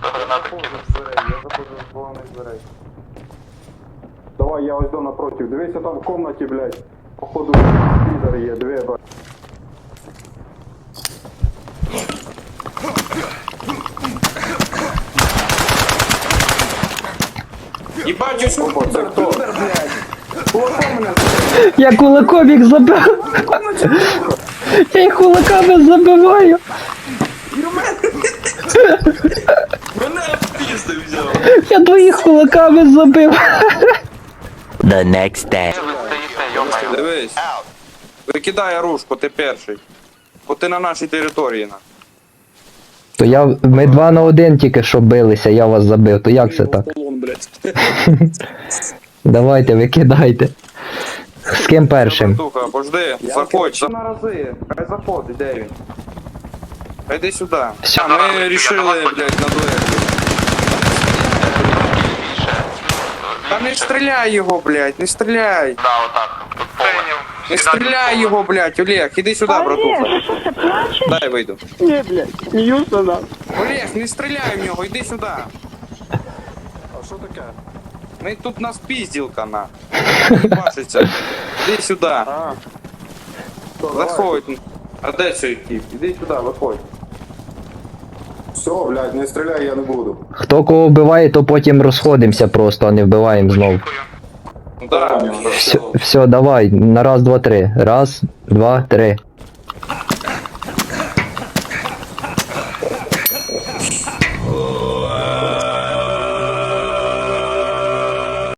хто гранати кинув. я заходжу з головних дверей. Давай, я ось до напротив. Дивися там в комнаті, блядь. Походу, підер є, дві, бать. Ебать, ось Опа, це хто? блядь. Кулаком мене Я кулаком їх забив. Я їх кулаками забиваю. Мене в пізди взяв. Я кулаками забив. The next day. Ви стоїте, йомаю. Дивись. Викидай оружку, ти перший. Бо ти на нашій території. на. То я. Ми два на один тільки що билися, я вас забив. То як це так? Полон, блядь. Давайте, викидайте. З ким першим? Братуха, пожди, заходь. За... На рази. Хай заходить, де він? Хай Йди сюди. А ми рішили, блядь, на дуель. Та не стріляй його, блядь, не стріляй. Да, отак. Тут повно. Не стріляй його, блядь, Олег, іди сюди, братуха. Олег, що ти плачеш? Дай вийду. Ні, блядь, сміюся нам. Олег, не стріляй в нього, іди сюди. А що таке? Ми тут нас пізділка на. Бачиться. Іди сюди. А. Що, давай. Заходь. А де цей тип? Іди сюди, виходь. Все, блядь, не стріляй, я не буду. Хто кого вбиває, то потім розходимося просто, а не вбиваємо знов. Да. Все, все, давай, на раз, два, три. Раз, два, три.